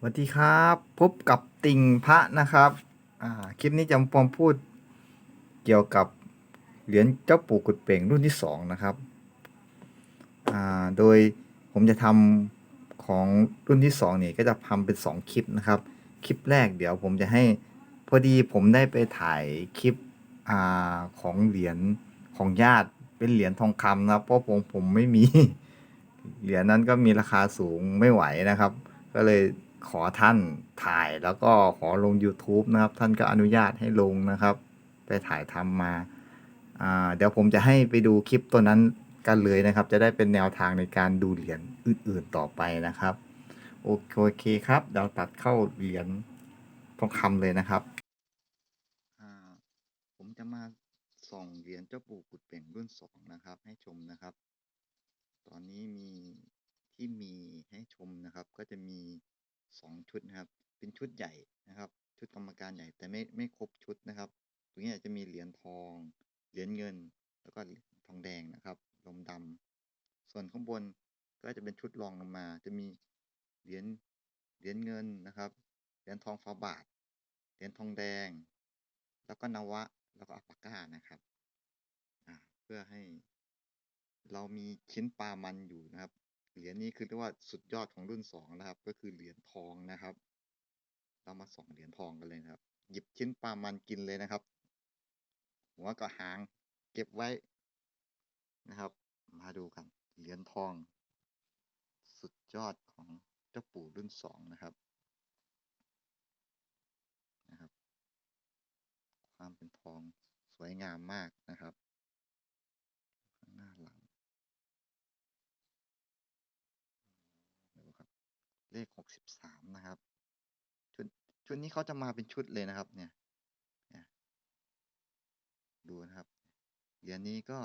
สวัสดีครับ พบกับติ่งพระนะครับอ่าคลิปนี้จะมาพูดเกี่ยวกับเหรียญเจ้าปู่กุดเป่งรุ่นที่สองนะครับอ่าโดยผมจะทำของรุ่นที่สองนี่ก็จะทำเป็นสองคลิปนะครับ คลิปแรกเดี๋ยวผมจะให้พอดีผมได้ไปถ่ายคลิปอ่าของเหรียญของญาติเป็นเหรียญทองคำนะครับเพราะผมผมไม่มีเหรียญนั้นก็มีราคาสูงไม่ไหวนะครับ ก็เลย ขอท่านถ่ายแล้วก็ขอลง YouTube นะครับ ท่านก็อนุญาตให้ลงนะครับ ไปถ่ายทำมาเดี๋ยวผมจะให้ไปดูคลิปตัวนั้นกันเลยนะครับ จะได้เป็นแนวทางในการดูเหรียญอื่น ๆต่อไปนะครับ โอเคโอเคครับเดี๋ยวตัดเข้าเหรียญทองคำเลยนะครับผมจะมาส่องเหรียญเจ้าปู่กุดเป่งรุ่นสองนะครับ ให้ชมนะครับ ตอนนี้มีที่มีให้ชมนะครับ ก็จะมี สองชุดนะครับ เป็นชุดใหญ่นะครับ ชุดกรรมการใหญ่แต่ไม่ไม่ครบชุดนะครับ ตรงนี้จะมีเหรียญทอง เหรียญเงิน แล้วก็ทองแดงนะครับลมดำส่วนข้างบนก็จะเป็นชุดรองลงมา จะมีเหรียญเหรียญเงินนะครับ เหรียญทองฟ้าบาท เหรียญทองแดง แล้วก็นวะ แล้วก็อัปปาก้านะครับเพื่อให้เรามีชิ้นปลามันอยู่นะครับ เหรียญนี้คือเรียกว่าสุดยอดของรุ่นสองนะครับ ก็คือเหรียญทองนะครับ เรามาส่องเหรียญทองกันเลยนะครับ หยิบชิ้นปลามันกินเลยนะครับ หัวกับหางเก็บไว้นะครับ มาดูกันเหรียญทอง สุดยอดของเจ้าปู่รุ่นสองนะครับนะครับ ความเป็นทองสวยงามมากนะครับ ข้างหน้าหลัง ดูครับ เลขหกสิบสามนะครับ ชุดนี้เขาจะมาเป็นชุดเลยนะครับ เนี่ยดูนะครับ เหรียญนี้ก็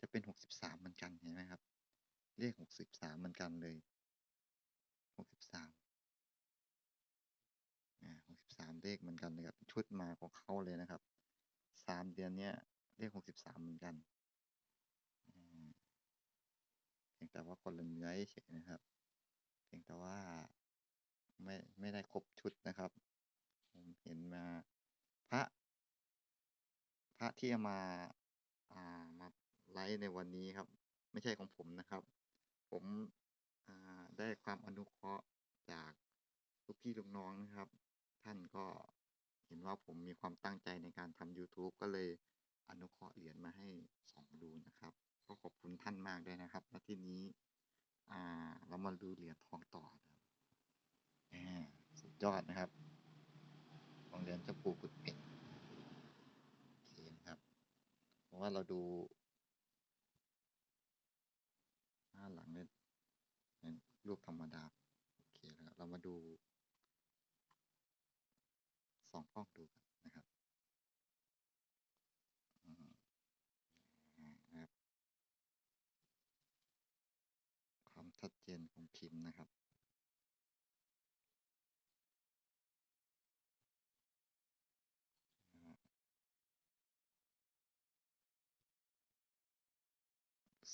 จะเป็นหกสิบสามเหมือนกันเห็นไหมครับ เลขหกสิบสามเหมือนกันเลยหกสิบสามหกสิบสามเลขเหมือนกันเลยครับชุดมาของเขาเลยนะครับสามเหรียญเนี้ยเลขหกสิบสามเหมือนกันเพียงแต่ว่าคนละเนื้อเฉยนะครับเพียงแต่ว่า ไม่ไม่ได้ครบชุดนะครับ ผมเห็นมาพระ พระที่มาอ่ามาไลฟ์ในวันนี้ครับ ไม่ใช่ของผมนะครับ ผมอ่าได้ความอนุเคราะห์จากลูกพี่ลูกน้องนะครับ ท่านก็เห็นว่าผมมีความตั้งใจในการทำ YouTube ก็เลยอนุเคราะห์เหรียญมาให้สองดูนะครับ ก็ขอบคุณท่านมากด้วยนะครับ และที่นี้ อ่า เรามาดูเหรียญทองต่อนะ สุดยอดนะครับของเรียญเจ้าปู่กุดเป็ดโอเคนะครับ เพราะว่าเราดูหน้าหลังเนี่ยเป็นรูปธรรมดา โอเคนะครับเรามาดูสองกล้องดูกันะครับอ่านะครับความชัดเจนของพิมพ์นะครับ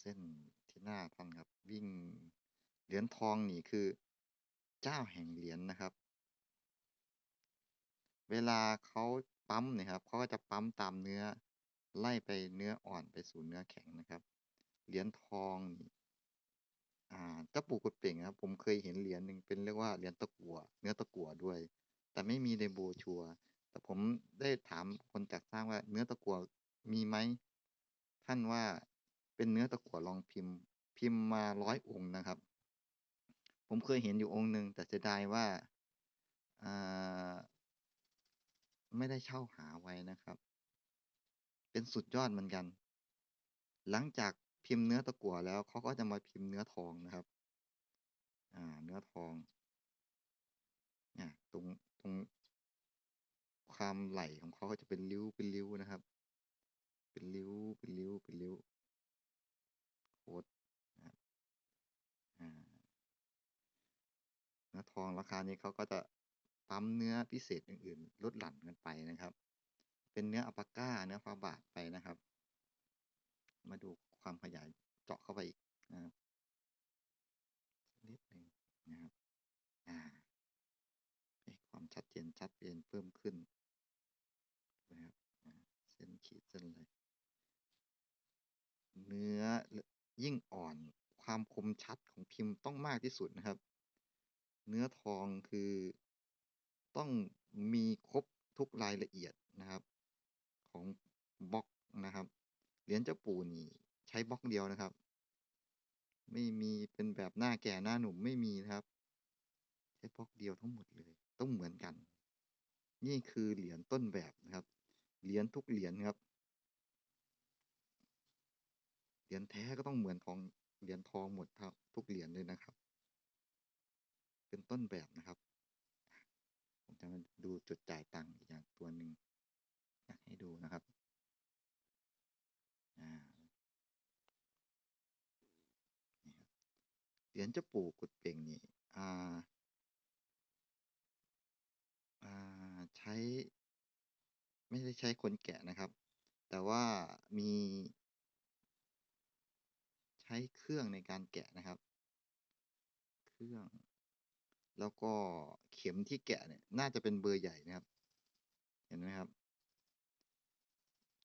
เส้นที่หน้าท่านครับ วิ่งเหรียญทองนี่คือ เจ้าแห่งเหรียญนะครับ เวลาเขาปั๊มเนี่ยครับเขาก็จะปั๊มตามเนื้อไล่ไปเนื้ออ่อนไปสู่เนื้อแข็งนะครับ เหรียญทองนี่อ่าเจ้าปู่กุดเป่งครับ ผมเคยเห็นเหรียญหนึ่งเป็นเรียกว่าเหรียญตะกั่วเนื้อตะกั่วด้วย แต่ไม่มีในโบชัวแต่ผมได้ถามคนจัดสร้างว่าเนื้อตะกั่วมีไหมท่านว่า เป็นเนื้อตะกั่วลองพิมพ์ พิมพ์มาร้อยองค์นะครับ ผมเคยเห็นอยู่องค์หนึ่งแต่เสียดายว่าอ่าไม่ได้เช่าหาไว้นะครับ เป็นสุดยอดเหมือนกัน หลังจากพิมพ์เนื้อตะกั่วแล้วเขาก็จะมาพิมพ์เนื้อทองนะครับ อ่า เนื้อทองเนี่ยตรงตรงความไหลของเขาก็จะเป็นริ้วเป็นริ้วนะครับ เป็นริ้วเป็นริ้วเป็นริ้ว โคตรนะครับอ่าเนื้อทองราคานี้เขาก็จะปั๊มเนื้อพิเศษอื่นๆ ลดหลั่นกันไปนะครับ เป็นเนื้ออัปาก้าเนื้อฟาบาทไปนะครับ มาดูความขยายเจาะเข้าไปอีกนะครับนิดหนึ่งนะครับอ่ามชัดเจนชัดเจนเพิ่มขึ้นนะครับเส้นขีดเส้นอะไรเนื้อ ยิ่งอ่อนความคมชัดของพิมพ์ต้องมากที่สุดนะครับ เนื้อทองคือต้องมีครบทุกรายละเอียดนะครับ ของบล็อกนะครับ เหรียญเจ้าปู่นี่ใช้บล็อกเดียวนะครับ ไม่มีเป็นแบบหน้าแก่หน้าหนุ่มไม่มีนะครับ ใช้บล็อกเดียวทั้งหมดเลย ต้องเหมือนกัน นี่คือเหรียญต้นแบบนะครับ เหรียญทุกเหรียญครับ เหรียญแท้ก็ต้องเหมือนของเหรียญทองหมดครับทุกเหรียญเลยนะครับ เป็นต้นแบบนะครับ ผมจะมาดูจุดจ่ายตังค์อีกอย่างตัวหนึ่งอยากให้ดูนะครับเหรียญเจ้าปู่กุดเป่งนี่อ่าอ่าใช้ ไม่ได้ใช้คนแกะนะครับ แต่ว่ามี ช้เครื่องในการแกะนะครับ เครื่อง แล้วก็เข็มที่แกะเนี่ยน่าจะเป็นเบอร์ใหญ่นะครับ เห็นไหมครับ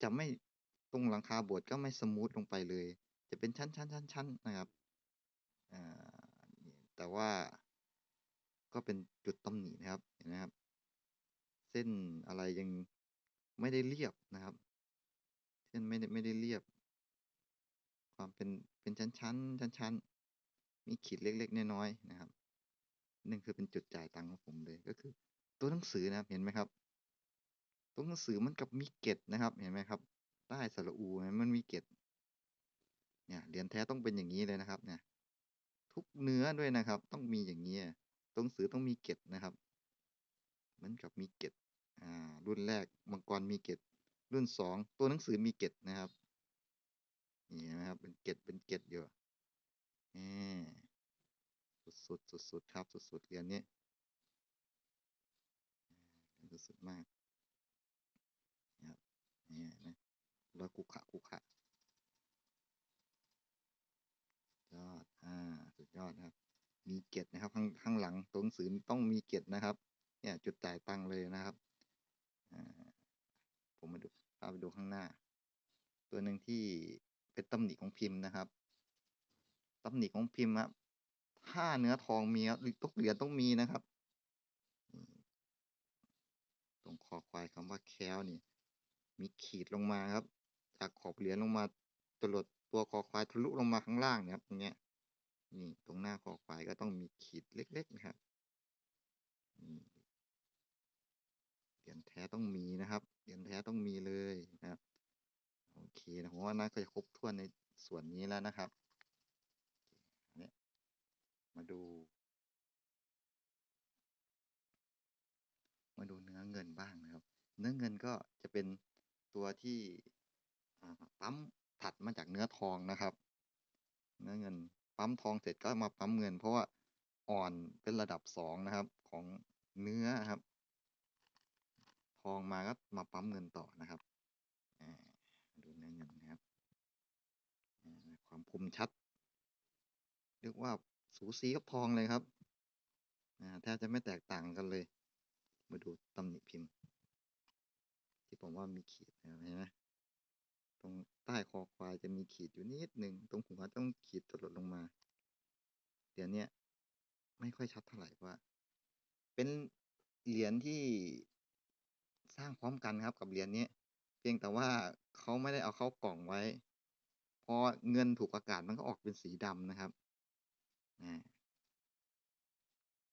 จะไม่ตรงหลังคาบสถ์ก็ไม่สมูทลงไปเลย จะเป็นชั้นชั้นชั้นชั้นนะครับอ่าแต่ว่าก็เป็นจุดตำหนินะครับ เห็นไหมครับ เส้นอะไรยังไม่ได้เรียบนะครับ เส้นไม่ได้ไม่ได้เรียบ ความเป็น เป็นชั้นชั้นชั้นชั้นมีขีดเล็กๆ น้อยๆ นะครับนั่นคือเป็นจุดจ่ายตังค์ของผมเลย ก็คือ ตัวหนังสือนะครับ เห็นไหมครับ ตัวหนังสือมันกับมีเกล็ดนะครับ เห็นไหมครับ ใต้สระอูมันมีเกล็ดเนี่ย เหรียญแท้ต้องเป็นอย่างนี้เลยนะครับ เนี่ย ทุกเนื้อด้วยนะครับ ต้องมีอย่างนี้ตัวหนังสือต้องมีเกล็ดนะครับ เหมือนกับมีเกล็ดอ่า รุ่นแรกมังกรมีเกล็ดรุ่นสองตัวหนังสือมีเกล็ดนะครับ นี่นะครับ เป็นเกล็ดเป็นเกล็ดอยู่นี่สุดสุดสุดครับ สุดสุดเรียญนี้สุดสุดมากนะครับนี่นะรอยกุขะกุขะยอดอ่าสุดยอดนะครับ มีเกล็ดนะครับ ข้างข้างหลังตัวหนังสือต้องมีเกล็ดนะครับ เนี่ย จุดจ่ายตังเลยนะครับผมมาดูพาไปดูข้างหน้า ตัวหนึ่งที่ เป็นตำหนิของพิมพ์นะครับตำหนิของพิมพ์ครับถ้าเนื้อทองมีครับทุกเหรียญต้องมีนะครับ ตรงคอควายคำว่าแคลนี่ มีขีดลงมาครับ จากขอบเหรียญลงมาจรดตัวคอควายทะลุลงมาข้างล่างนี่ยครับตรงเนี้ยนี่ตรงหน้าคอควายก็ต้องมีขีดเล็กๆนะครับเหรียญแท้ต้องมีนะครับเหรียญแท้ต้องมีเลยนะครับ เคนะผมว่าน่าจะครบถ้วนในส่วนนี้แล้วนะครับเนี่ยมาดู มาดูเนื้อเงินบ้างนะครับ เนื้อเงินก็จะเป็นตัวที่ปั๊มถัดมาจากเนื้อทองนะครับ เนื้อเงินปั๊มทองเสร็จก็มาปั๊มเงิน เพราะว่าอ่อนเป็นระดับสองนะครับของเนื้อครับ ทองมาก็มาปั๊มเงินต่อนะครับอ่าดูเนื้อเงินนะครับอ่าความชัดเรียกว่าสูสีกับทองเลยครับแทบจะไม่แตกต่างกันเลย มาดูตำหนิพิมพ์ ที่ผมว่ามีขีดนะเห็นไหมตรงใต้คอควายจะมีขีดอยู่นิดหนึ่งตรงหัวต้องขีดตลดลงมา เดี๋ยวนี้ไม่ค่อยชัดเท่าไหร่เพราะว่า เป็นเหรียญที่สร้างพร้อมกันครับกับเหรียญนี้ เพียงแต่ว่าเขาไม่ได้เอาเข้ากล่องไว้ พอเงินถูกอากาศมันก็ออกเป็นสีดำนะครับ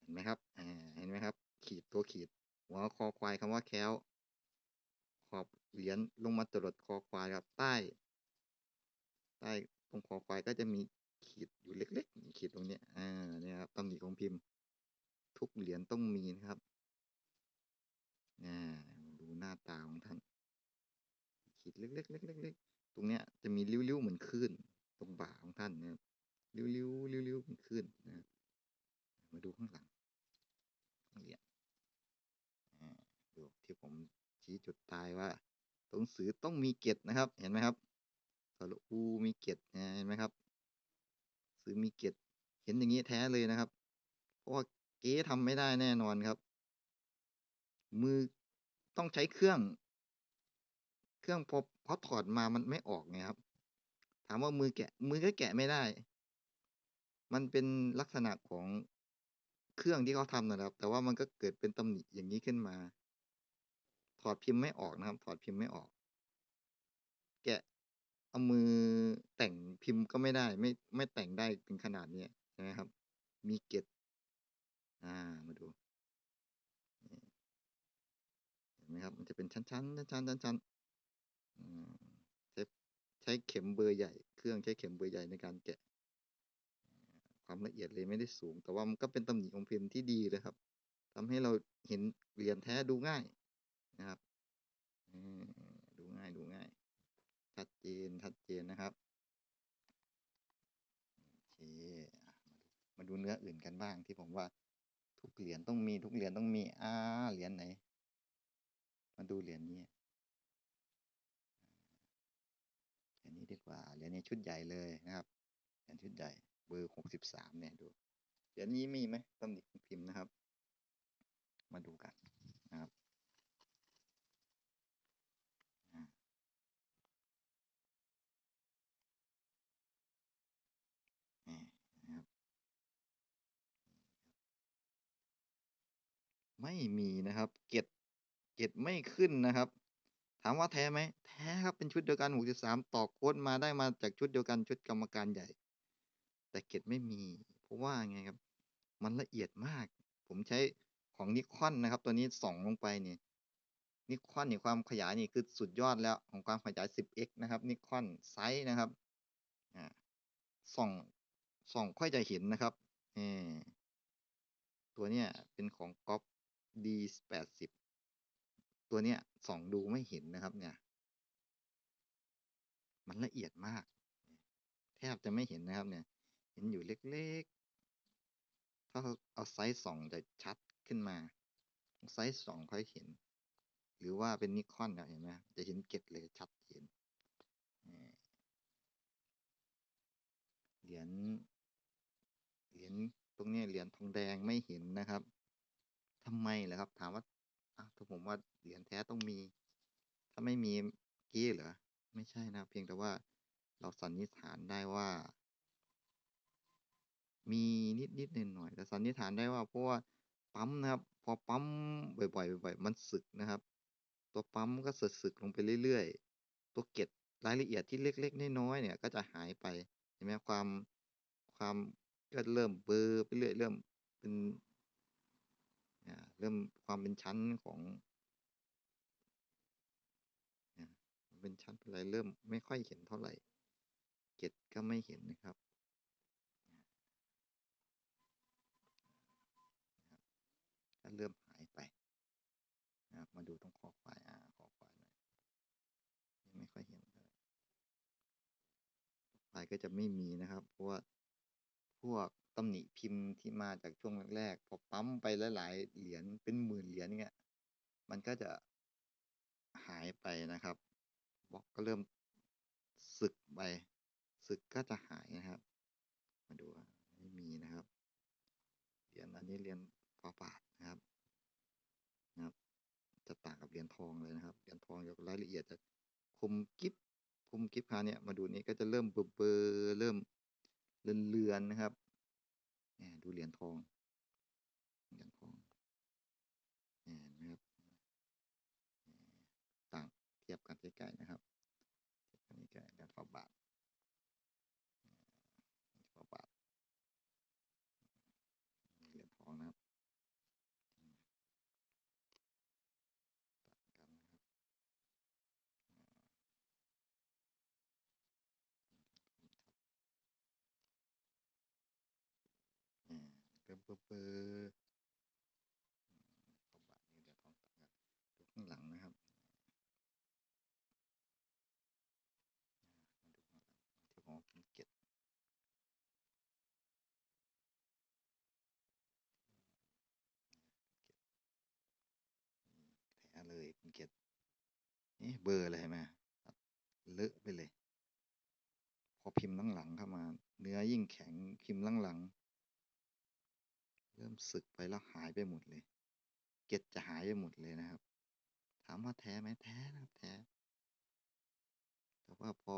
เห็นไหมครับเห็นไหมครับ ขีดตัวขีด หัวคอควายคำว่าแคล้ว ขอบเหรียญลงมาตรดคอควายครับใต้ ใต้ตรงคอควายก็จะมีขีดอยู่เล็กๆ ขีดตรงนี้อ่านี่ครับตำหนิของพิมพ์ ทุกเหรียญต้องมีนะครับอ่าดูหน้าตาของท่าน ขีดเล็กๆเล็กๆ ตรงเนี้ยจะมีริ้วๆเหมือนคลื่นตรงบ่าของท่านนะครับริ้วๆริ้วๆเหมือนคลื่นนะมาดูข้างหลังของเหรียญอ่าดูที่ผมชี้จุดตายว่าตัวหนังสือต้องมีเกล็ดนะครับ เห็นไหมครับสระอูมีเกล็ดนะเห็นไหมครับสือมีเกล็ดเห็นอย่างนี้แท้เลยนะครับ เพราะว่าเก๊ทำไม่ได้แน่นอนครับ มือต้องใช้เครื่อง เครื่องพอพอถอดมามันไม่ออกไงครับ ถามว่ามือแกะ มือก็แกะไม่ได้ มันเป็นลักษณะของเครื่องที่เขาทำนะครับ แต่ว่ามันก็เกิดเป็นตำหนิอย่างนี้ขึ้นมา ถอดพิมพ์ไม่ออกนะครับ ถอดพิมพ์ไม่ออก แกะเอามือแต่งพิมพ์ก็ไม่ได้ ไม่ไม่แต่งได้ถึงขนาดนี้ใช่ไหมครับ มีเกล็ดอ่ามาดูเห็นไหมครับ มันจะเป็นชั้นๆชั้นๆชั้นๆอืม ใช้ใช้เข็มเบอร์ใหญ่ เครื่องใช้เข็มเบอร์ใหญ่ในการแกะ ความละเอียดเลยไม่ได้สูง แต่ว่ามันก็เป็นตำหนิของพิมพ์ที่ดีเลยครับทำให้เราเห็นเหรียญแท้ดูง่ายนะครับดูง่ายดูง่าย ชัดเจนชัดเจนนะครับโอเคอะมาดูมาดูเนื้ออื่นกันบ้างที่ผมว่าทุกเหรียญต้องมีทุกเหรียญต้องมีอ่าเหรียญไหน มาดูเหรียญนี้ กว่าเหรียญนี้ชุดใหญ่เลยนะครับเหรียญชุดใหญ่เบอร์หกสิบสามเนี่ยดูเหรียญนี้มีไหมตำหนิพิมพ์นะครับ มาดูกันนะครับไม่มีนะครับ เกรดเกรดไม่ขึ้นนะครับ ถามว่าแท้ไหมแท้ครับเป็นชุดเดียวกัน 63 ต่อโค้ดมาได้มาจากชุดเดียวกันชุดกรรมการใหญ่ แต่เกรดไม่มี เพราะว่าไงครับ มันละเอียดมาก ผมใช้ของนิคอนนะครับ ตัวนี้ส่องลงไปนี่นิคอนนี่ความขยายนี่คือสุดยอดแล้วของความขยาย 10x นะครับนิคอนไซส์นะครับอ่าส่องส่องค่อยจะเห็นนะครับเออตัวเนี้ยเป็นของก๊อป D แปดสิบ ตัวเนี้ยส่องดูไม่เห็นนะครับเนี่ย มันละเอียดมาก แทบจะไม่เห็นนะครับเนี่ย เห็นอยู่เล็กๆ ถ้าเอาไซส์ส่องจะชัดขึ้นมา ไซส์ส่องค่อยเห็น หรือว่าเป็นนิคอนเนี่ยเห็นไหมจะเห็นเกล็ดเลยชัดเจนนี่เหรียญ เหรียญตรงนี้เหรียญทองแดงไม่เห็นนะครับทำไมล่ะครับ ถามว่า อ้าวถ้าผมว่าเหรียญแท้ต้องมี ถ้าไม่มีกี้เหรอ ไม่ใช่นะ เพียงแต่ว่าเราสันนิษฐานได้ว่า มีนิดนิดหน่อยหน่อยๆแต่สันนิษฐานได้ว่า เพราะว่าปั๊มนะครับ พอปั๊มบ่อยๆบ่อยๆมันสึกนะครับ ตัวปั๊มก็สึกสึกลงไปเรื่อยๆ ตัวเกล็ดรายละเอียดที่เล็กๆน้อยๆเนี่ย ก็จะหายไปเห็นไหมความความก็เริ่มเบลอไปเรื่อยเริ่มเป็น เริ่มความเป็นชั้นของเป็นชั้นเป็นอะไรเริ่มไม่ค่อยเห็นเท่าไหร่ เกล็ดก็ไม่เห็นนะครับก็เริ่มหายไปนะมาดูตรงคอควายอ่าคอควายหน่อยยังไม่ค่อยเห็นเลยควายก็จะไม่มีนะครับ เพราะว่าพวก ตำหนิพิมพ์ที่มาจากช่วงแรกๆ พอปั๊มไปหลายๆเหรียญเป็นหมื่นเหรียญเนี่ยมันก็จะหายไปนะครับบล็อกก็เริ่มสึกไปสึกก็จะหายนะครับ มาดูไม่มีนะครับเหรียญอันนี้เหรียญฟาบาทนะครับนะครับ จะต่างกับเหรียญทองเลยนะครับเหรียญทองจะรายละเอียดจะคมกิฟคมกิฟคาเนี้ยมาดูนี้ก็จะเริ่มเบลอๆเริ่มเลือนๆนะครับ ดูเหรียญทองเหรียญทองเนี่ยเห็นไหมครับต่างเทียบกันใกล้ๆนะครับเทียบกันใกล้ๆเหรียญฟ้าบาทฟ้าบาทเหรียญทองนะครับต่างกันนะครับ อ่าเริ่มเบอๆอืมฟ้าบาทนี่เหรียญทองต่างกันดูข้างหลังนะครับมาดูข้างหลังที่ผมเก็บแท้เลยเป็นเกล็ดนี่เบอร์เลยเห็นไหมเลอะไปเลย พอพิมพ์หลังๆเข้ามา เนื้อยิ่งแข็งพิมพ์หลังๆ เริ่มสึกไปแล้วหายไปหมดเลย เกล็ดจะหายไปหมดเลยนะครับ ถามว่าแท้ไหมแท้นะครับแท้ แต่ว่าพอ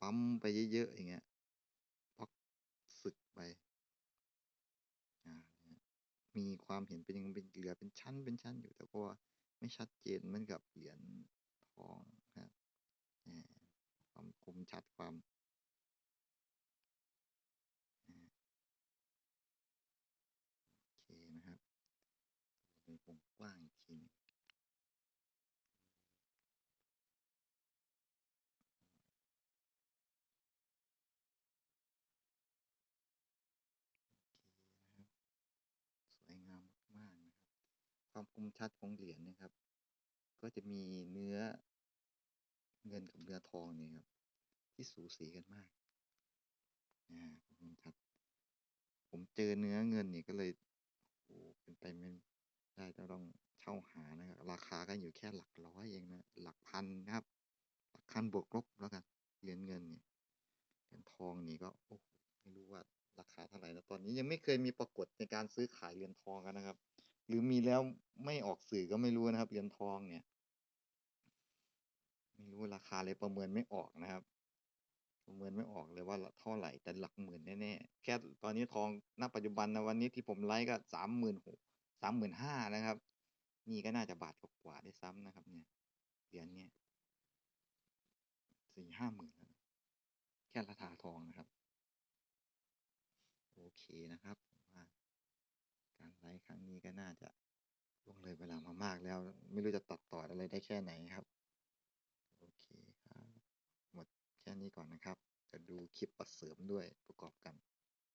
ปั๊มไปเยอะๆอย่างเงี้ยพอสึกไป มีความเห็นเป็นยังเป็นเหลือเป็นชั้นเป็นชั้นอยู่แต่ก็ว่าไม่ชัดเจนเหมือนกับเหรียญทองครับความคมชัดความอ่าโอเคนะครับเป็น ว้างอีกทีนึงครับสวยงามมากๆนะครับความคมชัดของเหรียญนะครับ ก็จะมีเนื้อเงินกับเนื้อทองเนี่ยครับ ที่สูสีกันมากอ่าคมชัดผมเจอเนื้อเงินนี่ก็เลยโอ้เป็นไปไม่ ได้จะต้องเช่าหานะครับ ราคาก็อยู่แค่หลักร้อยเองนะ หลักพันนะครับ หลักพันบวกลบแล้วกันเหรียญเงินเนี่ยเหรียญทองนี่ก็โอ้ไม่รู้ว่าราคาเท่าไหร่แล้วตอนนี้ยังไม่เคยมีปรากฏในการซื้อขายเหรียญทองกันนะครับ หรือมีแล้วไม่ออกสื่อก็ไม่รู้นะครับเหรียญทองเนี่ยไม่รู้ราคาเลยประเมินไม่ออกนะครับ ประเมินไม่ออกเลยว่าเท่าไหร่แต่หลักหมื่นแน่ๆแค่ตอนนี้ทองณปัจจุบันนะวันนี้ที่ผมไลฟ์ก็สามหมื่นหก สามหมื่นห้านะครับ นี่ก็น่าจะบาทกว่าได้ซ้ำนะครับ เนี่ยเหรียญเนี่ยสี่ห้าหมื่นแล้วแค่ราคาทองนะครับ โอเคนะครับว่าการไลฟ์ครั้งนี้ก็น่าจะล่วงเลยเวลามามากแล้ว ไม่รู้จะตัดต่ออะไรได้แค่ไหนครับ โอเคครับ หมดแค่นี้ก่อนนะครับ จะดูคลิปประเสริมด้วยประกอบกัน